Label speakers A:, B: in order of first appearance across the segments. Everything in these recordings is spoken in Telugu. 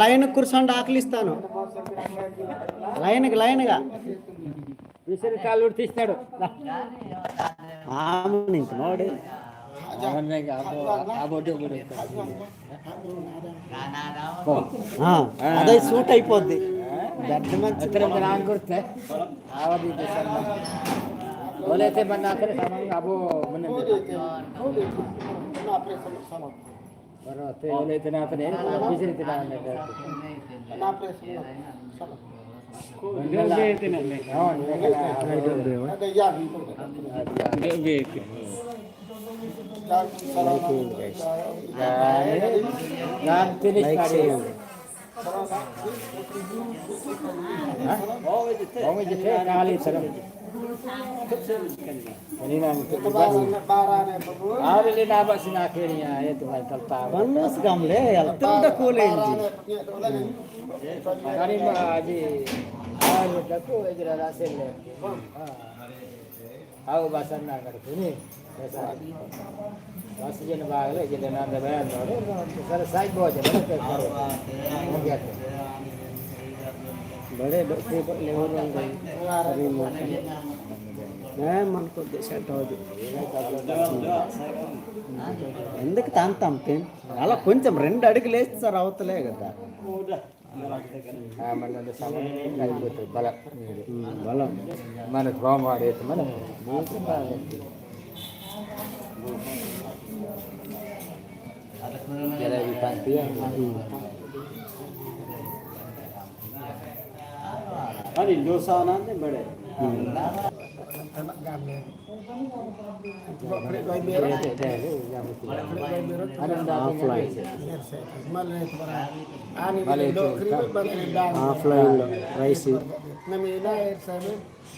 A: లైన్ కూర్చోండి ఆకలిస్తాను. లైన్ లైన్గా. విసిరి కాలు
B: తీస్తాడు అదే సూట్ అయిపోద్ది. లైన్కి లైన్గా
A: విసిరి కాళ్ళు తీస్తాడు
B: ఆమె నుంచి నోడు ఆ, అదే సూట్ అయిపోద్ది గడ్డ మంచి
A: నాన్ కొడితే ఆవది ఓలైతే Bangi kali sarap. Kanina ang tutubas. Ari din naba sinakir niya.
B: Ito ay
A: kaltawa. Banas gamle. Altang da kulay. Kani ba
B: adi. Ay, dako ay
A: gradasin le. Ako basan na karpuni. Kasa. Bus అన్నా కడుకుని బస్ జన బాగలే జన నాంద బయాన్ నోడు సరే సాయి భోజన
B: బడే లేవర్ మనకు సెట్ అవుతుంది ఎందుకు తాంతాం పెన్ అలా కొంచెం రెండు అడుగులు వేస్తారు అవతలే కదా.
A: అయిపోతుంది బల
B: బలం
A: మనకు మనం నీకు బాగుంది జలేబీ పంపి
B: అని దోసానా బడే ఆఫ్లైన్లో రైస్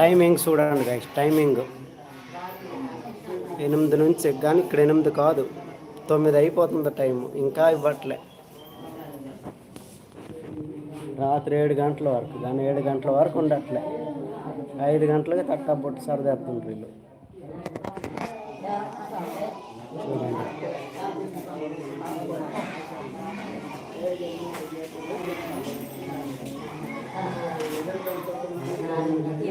B: టైమింగ్ చూడండి గైస్ టైమింగ్. ఎనిమిది నుంచి కానీ ఇక్కడ ఎనిమిది కాదు తొమ్మిది అయిపోతుంది టైం ఇంకా ఇవ్వట్లే. రాత్రి ఏడు గంటల వరకు కానీ ఏడు గంటల వరకు ఉండట్లే. ఐదు గంటలకి తట్ట బొట్టు సరదేస్తుండ్రు వీళ్ళు. చూడండి Amen.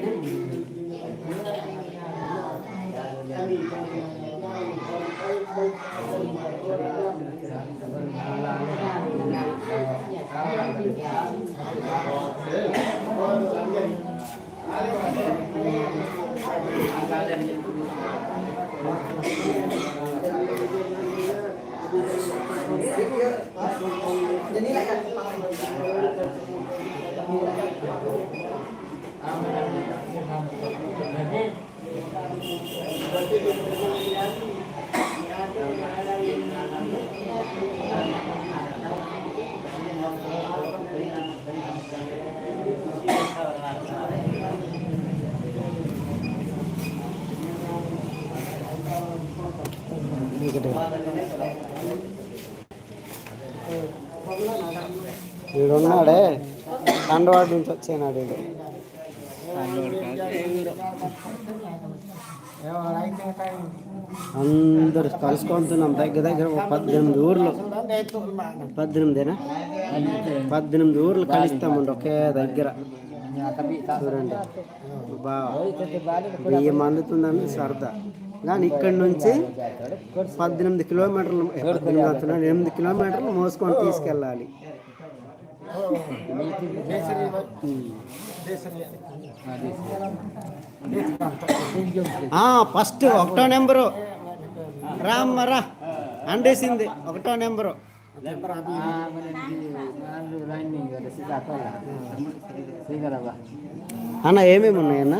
B: వీడున్నాడే కండవాడి నుంచి వచ్చేనాడు వీడు అందరు కలుసుకుంటున్నాం దగ్గర దగ్గర ఒక పద్దెనిమిది ఊర్లు. పద్దెనిమిదేనా? పద్దెనిమిది ఊర్లు కలుస్తామండి ఒకే దగ్గర. చూడండి. బా. వెయ్యి సరదా. కానీ ఇక్కడి నుంచి పద్దెనిమిది కిలోమీటర్లు పద్దెనిమిది ఎనిమిది కిలోమీటర్లు మోసుకొని తీసుకెళ్ళాలి. ఫస్ట్ ఒకటో నెంబరు. రామ్మ రా. అండేసింది. ఒకటో నెంబరు. అన్న ఏమేమి ఉన్నాయన్నా?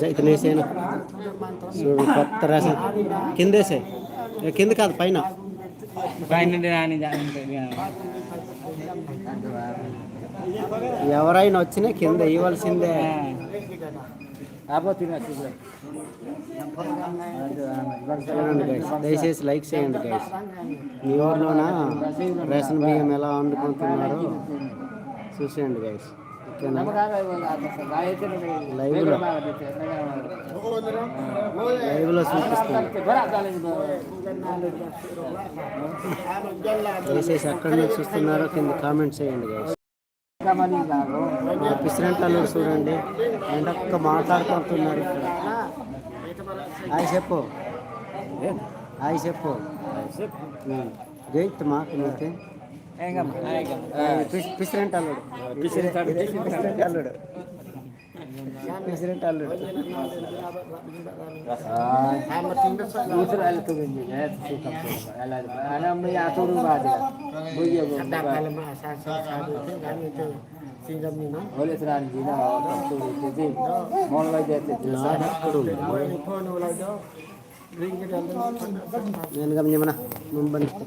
B: జైతనేసేనా. చూడు కొత్త రాసిన కిందేసే. కింద కాదు పైన. ఎవరైనా వచ్చినా కింద ఇవ్వాల్సిందే. దయచేసి లైక్ చేయండి గైస్ మీ ఊర్లోన? రేషన్ బియ్యం ఎలా వండుకుంటున్నారో చూసేయండి గైస్ లైవ్లో. లైవ్లో చూపిస్తాను. దయచేసి ఎక్కడి నుంచి చూస్తున్నారో కింద కామెంట్ చేయండి ప్రెసిడెంట్ అల్లుడు చూడండి. ఎంతక్క మాట్లాడుకుంటున్నారు ఇక్కడ. హాయ్ చెప్పు. హాయ్ చెప్పు. జైత్ మాకు? నీకే ప్రెసిడెంట్ అల్లుడు. ప్రెసిడెంట్ అల్లుడు. ప్రెసిడెంట్ అల్లుడు. నాడెక్కడు నేను గమనిమన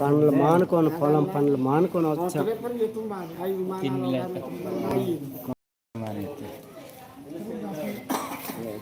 B: పండ్లు మానుకొని పొలం పండ్లు మానుకొని వచ్చా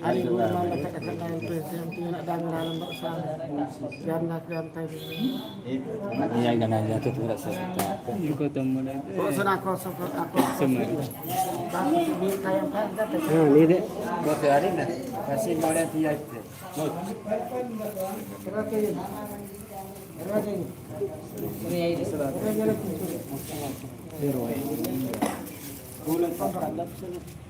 B: Aligo naman nakakatan na yung
C: presidente yun at dami nalang
B: ba sa
C: Iya ganang jatuh itu
B: tidak serta. Juga teman itu. Bosan
C: aku aku.
B: Semua. Bagus
C: ini kayak pada.
B: Nah ini deh.
A: Bosan hari nih. Kasih
D: mau lihat
A: dia itu.
C: Kerja ini.
A: Ini. Ini ya itu
D: ini.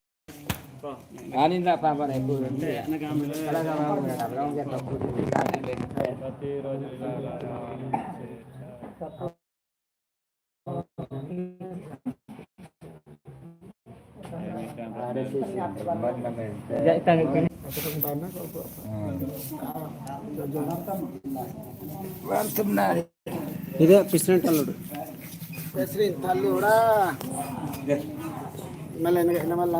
D: కానిందా పాప రేపు ఇదే
C: పిసిన తల్లుడు. పిసిన తల్లుడా? మళ్ళీ ఎన్న మళ్ళీ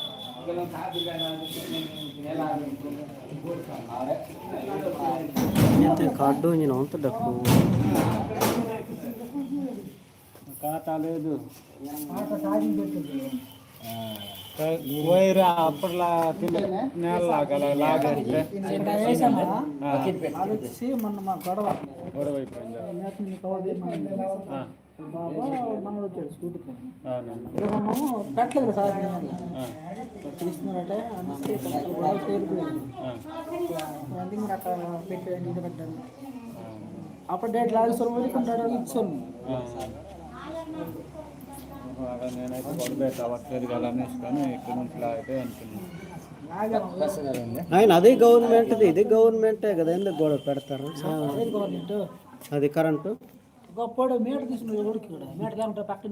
E: కార్డు నేను అంత డబ్బు. ఖాతా
C: లేదు.
E: పోయిరా అప్పట్లా నేల లాగాల
C: లాగంటే
E: బాబా మనోడు వచ్చాడు మనము సార్ తీసుకున్నారంటే అందుకే మీరు అక్కడ ఇది పెట్టాను అప్పుడు డేట్ లాగేశ్వరం వదులుకుంటాడు ఇచ్చాను
C: ఆ. బాగా నేనైతే అవ్వట్లేదు కదా అనేసుకొని ఇక్కడ నుంచి లాగితే అనుకున్నాను
A: పర్సనల్ ఉంది
D: ఆయన అదే గవర్నమెంట్ది ఇది గవర్నమెంటే కదా ఎందుకు గొడవ పెడతారు
E: అది
D: కరెంటు
E: గొప్పడు మీటర్ తీసుకున్నాడు ఊరికి కూడా. మీటర్ లేకుంటే పక్కన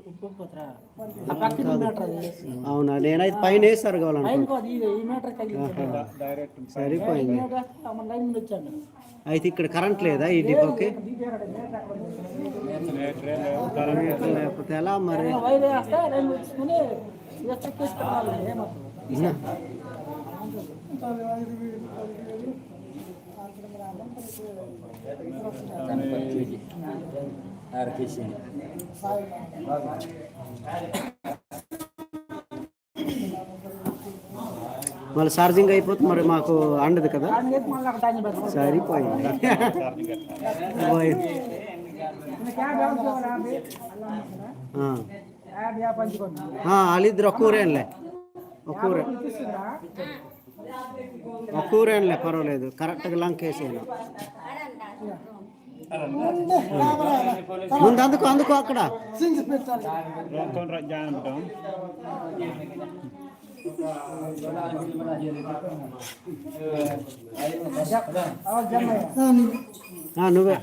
E: ఒప్పుకోపోతారా ఆ పక్కన మీటర్
D: అవునా? నేనైతే పైన వేస్తారు
E: కాదు ఈ మీటర్
D: సరిపోయింది.
E: మన లైన్ నుండి వచ్చాడు
D: అయితే ఇక్కడ కరెంట్ లేదా ఈ డిపోకి? లేకపోతే ఎలా మరి?
E: వైర్ వేస్తే లైన్ తీసుకుని ఏమవుతుంది
D: ఇన్నా.
A: ఆరు కేజీ
D: మళ్ళీ ఛార్జింగ్ అయిపోతే మరి మాకు అండదు కదా? సరిపోయింది. వాళ్ళిద్దరు ఒక్క ఊరేనులే ఒక్క ఊరేనులే పర్వాలేదు. కరెక్ట్గా లంక్ వేసేయను. ముందు అందుకు అందుకు అక్కడ. నువ్వే.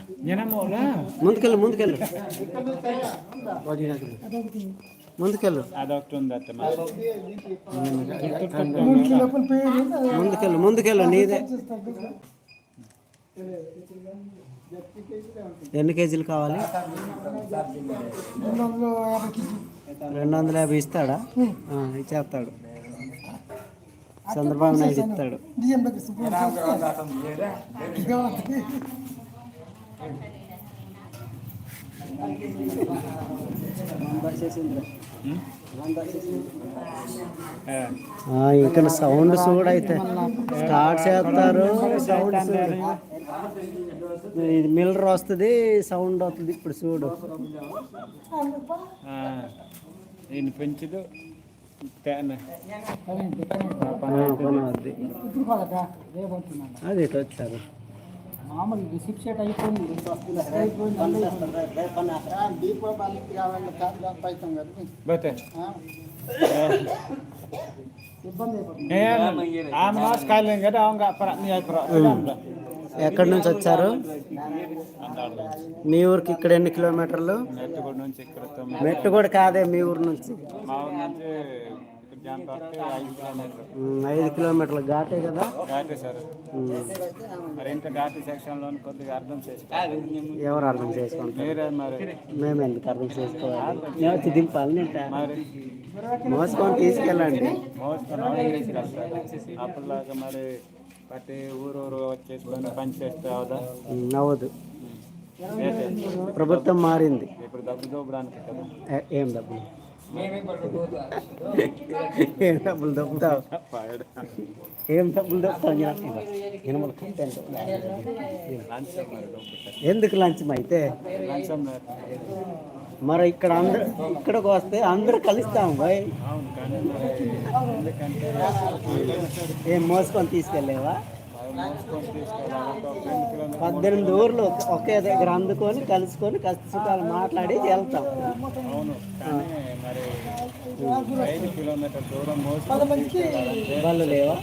D: ముందుకెళ్ళు ముందుకెళ్ళు. ముందుకెళ్ళు. ముందుకెళ్ళు ముందుకెళ్ళు నీదే. ఎన్ని కేజీలు కావాలి? రెండు వందల యాభై ఇస్తాడా? ఇచ్చేస్తాడు. చంద్రబాబు నాయుడు ఇస్తాడు. ఆ, ఇంకా సౌండ్ చూడైతే స్టార్ట్ చేస్తారు. సౌండ్. ఇది మిల్లర్ వస్తుంది సౌండ్ వస్తుంది. ఇప్పుడు చూడు.
C: ఈయన పెంచుదు
D: అది ఇటు వచ్చారు.
E: మామూలు సిప్ సెట్ అయిపోయింది.
C: ఆ మాస్ కాలేం కదా
D: ఎక్కడి నుంచి వచ్చారు? మీ ఊరికి ఇక్కడ ఎన్ని కిలోమీటర్లు?
C: నెట్టుగూడ నుంచి ఇక్కడ తొమ్మిది.
D: మెట్టు కూడా కాదే మీ ఊరు నుంచి
C: ఐదు కిలోమీటర్లు.
D: ఘాటే కదా?
C: ఘాటే సార్. మరి ఇంకా ఘాటి సెక్షన్లో కొద్దిగా అర్థం చేసుకోవాలి.
D: ఎవరు అర్థం చేసుకుంటారు?
C: మీరే మరి.
D: మేము ఎందుకు అర్థం చేసుకోవాలి? దింపాలి
C: మరి
D: మోసుకొని తీసుకెళ్ళండి.
C: మోసుకొని తీసుకెళ్తారు. అప్పటిలాగా మరి ప్రతి ఊరు ఊరు వచ్చేసుకొని పని చేస్తే అవుదా? ఏంటి?
D: ప్రభుత్వం మారింది.
C: ఇప్పుడు డబ్బు దోపడానికి
D: ఏ- ఏం డబ్బులు ఏం డబ్బులు దొప్పుతావు ఏం డబ్బులు ఎనమల కంటెంట్. ఎందుకు లంచం అయితే? మరి ఇక్కడ అందరు ఇక్కడికి వస్తే అందరూ కలుస్తాం బాయ్. ఏం మోసుకొని తీసుకెళ్ళేవా? పద్దెనిమిది ఊర్లు ఒకే దగ్గర అందుకొని కలుసుకొని కష్ట సుఖాలు మాట్లాడి వెళ్తాం. వాళ్ళు లేవా?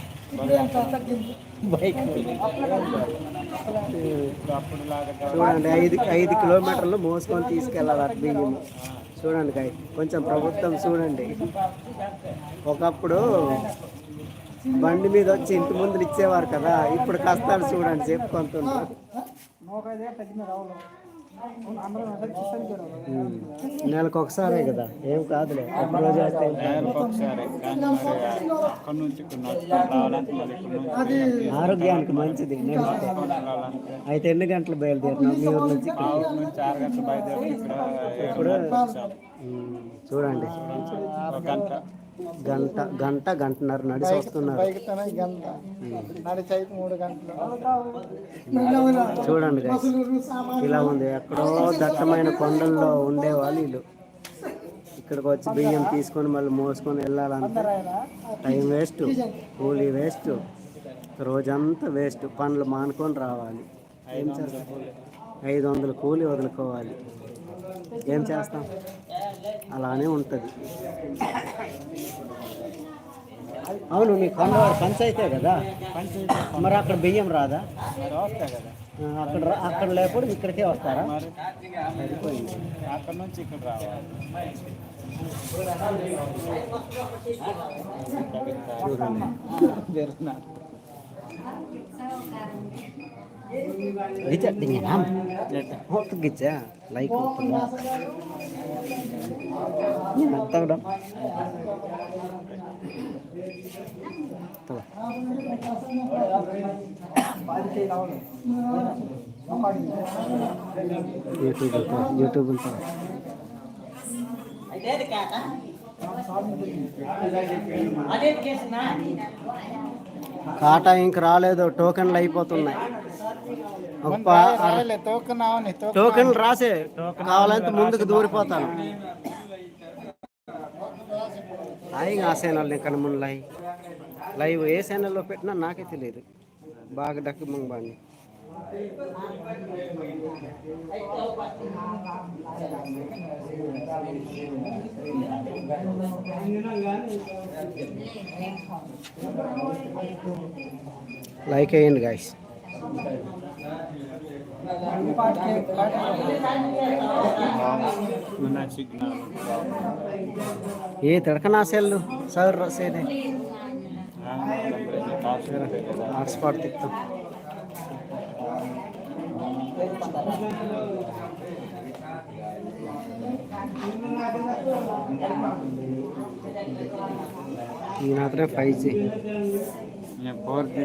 D: చూడండి ఐదు ఐదు కిలోమీటర్లు మోసుకొని తీసుకెళ్ళాలి బియ్యం చూడండి కొంచెం ప్రభుత్వం చూడండి. ఒకప్పుడు బండి మీద వచ్చి ఇంటి ముందు ఇచ్చేవారు కదా ఇప్పుడు కష్టాలు చూడండి చెప్పుకుంటున్నారు నెలకు ఒకసారే కదా ఏం కాదులే. ఒక రోజు
C: నుంచి
D: ఆరోగ్యానికి మంచిది అయితే ఎన్ని గంటలు బయలుదేరినాం మీ ఊరు నుంచి
C: బయలుదేరి.
D: ఉమ్, చూడండి.
C: గంట
D: గంట గంట. గంటన్నర నడిచి వస్తున్నారు చూడండి. ఇలా ఉంది. ఎక్కడో దట్టమైన కొండల్లో ఉండేవాళ్ళు వీళ్ళు. ఇక్కడికి వచ్చి బియ్యం తీసుకొని మళ్ళీ మోసుకొని వెళ్ళాలంటే టైం వేస్ట్ కూలీ వేస్ట్ రోజంతా వేస్ట్. పనులు మానుకొని రావాలి. ఏం చేస్తాం? ఐదు వందలు కూలీ వదులుకోవాలి. ఏం చేస్తాం? అలానే ఉంటుంది. అవును మీ కొండవాడు పంచాయితే కదా? మరి అక్కడ బియ్యం రాదా? అక్కడ అక్కడ లేకపోతే ఇక్కడికే వస్తారా?
C: అక్కడ నుంచి ఇక్కడ రావాలి
D: గిచ్చా దింగనా ಹೊತ್ತು ಗಿಚ್ಚ ಲೈಕ್ ತಗಡ ತಗೋ ಯೂಟ್ಯೂಬ್ ಅಂತ ಯೂಟ್ಯೂಬ್ ಅಂತ కాటా ఇంక రాలేదు టోకెన్లు అయిపోతున్నాయి ఒక పా-
E: టోకన్
D: రాసే. కావాలంటే ముందుకు దూరిపోతాను. హాయిగా ఆ ఛానల్ ఇక్కడ ముందు లైవ్. లైవ్ ఏ ఛానల్లో పెట్టినా నాకే తెలియదు. బాగా డక్కి ముంగ బాగా. లైక్ అయ్యండి గాయస్ ఏ తిడకనా సెల్లు సర్ సేదే హాట్స్పాట్ తిక్కు ఈయన ಹತ್ರ five G
C: four G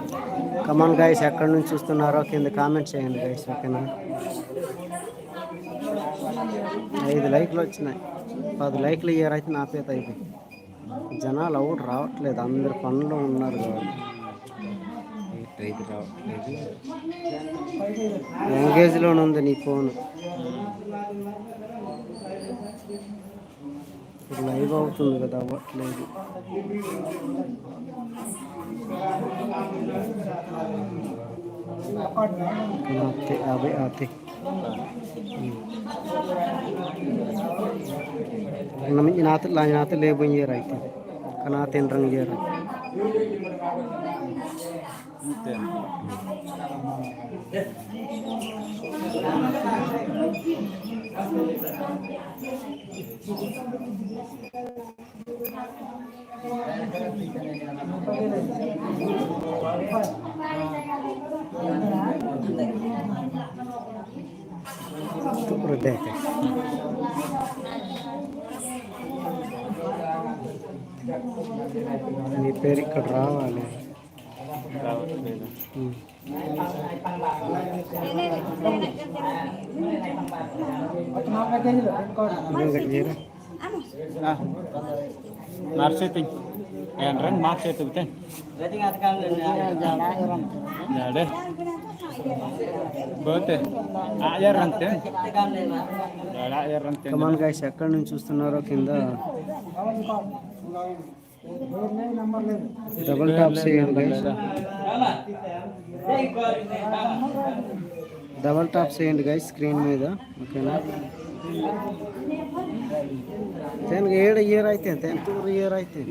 D: come on guys ఎక్కడి నుంచి చూస్తున్నారో కింద కామెంట్ చేయండి గైస్ ఓకేనా? ఐదు లైక్లు వచ్చినాయి. పది లైక్లు ఇయ్యారు అయితే నా పేత అయిపోయింది. జనాలు అవుట్ రావట్లేదు అందరు పనులు ఉన్నారు కాబట్టి. ఐదు రావట్లేదు ఎంగేజ్లోనే ఉంది నీ ఫోన్ ఇప్పుడు లైవ్ అవుతుంది కదా అవ్వట్లేదు. आते, आवे, आते। हम्म। नमी इनात ला इनात ले बन ये रहते कना तेन रंग ये रहते
C: Thank
D: you. అయితే నీ పేరు ఇక్కడ రావాలి
C: రావట్లేదు Ya ayer reng tuh.
D: Come on guys ఎక్కడి నుంచి చూస్తున్నారో కింద. డబుల్ టాప్ చేయండి డబుల్ టాప్ చేయండి గైస్ స్క్రీన్ మీద ఓకేనా తనకి ఏడు ఇయర్ అయితే టెన్త్ ఇయర్ అయితే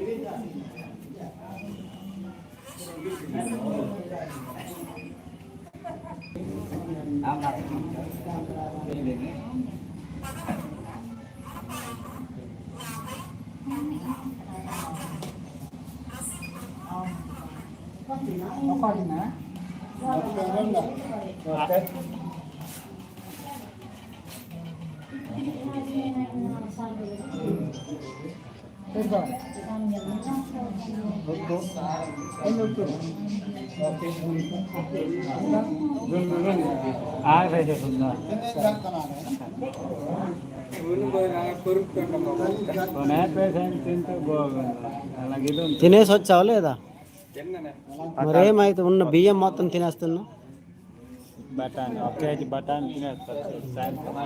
E: ఒకటినా
C: Ah, saya sudah. కొనే పేషెంట్ తింటే బాగుంది అలాగే ఇది ఉంది.
D: తినేసి వచ్చావా లేదా? మరేమైతే ఉన్న బియ్యం మొత్తం తినేస్తున్నా
C: బఠానీ ఒక కేజీ బఠానీ తినేస్తారు సాయంత్రం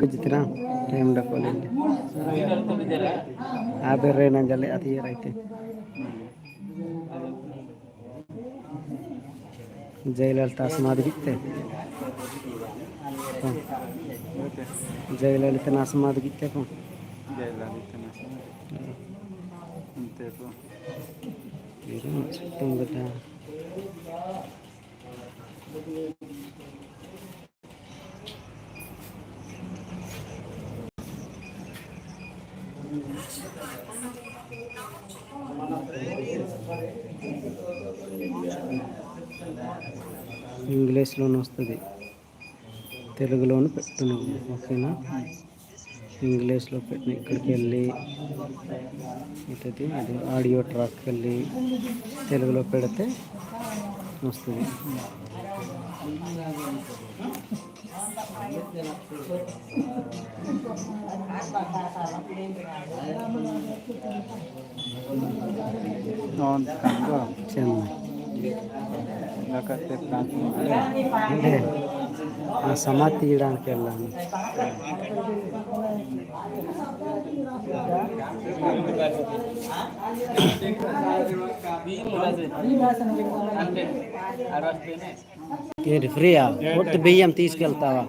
D: ಗಜ್ಜಿತೀರಾ ಟೈಮ್ ಡಕ್ಕೋಲಿ ಆ ಬೇರೆ ನಂಜಲ್ಲಿ ಅದು ಇಯರ್ ಐತೆ ಜಯಲಲಿತಾ ಸಮಾಧಿ ಬಿತ್ತೆ ಜಯಲಲಿತಾ ಸಮಾಧಿ ಬಿತ್ತೆ ఇంగ్లీష్లోనే వస్తుంది. తెలుగులోను పెట్టను ఓకేనా? ఇంగ్లీష్లో పెట్టిన ఇక్కడికి వెళ్ళి ఇటది అది ఆడియో ట్రాక్కి వెళ్ళి తెలుగులో పెడితే వస్తుంది. అంటే ఆ సమాధి తీయడానికి వెళ్ళాను. ఏంటి ఫ్రీయా పొట్టు బియ్యం తీసుకెళ్తావా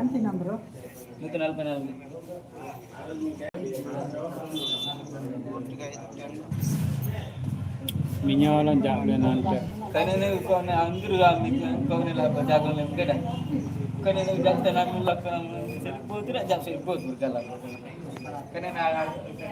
E: ఎంత నంబరు
C: మింగవాళ్ళం జాబ్ అంటే
F: కానీ నేను కొన్ని అందరూ కొన్ని జాగ్రత్త లేము కదా కానీ నేను జాగ్రత్త నాకు సరిపోతున్నా జాబ్ సరిపోతుంది కదా 肯定来啊！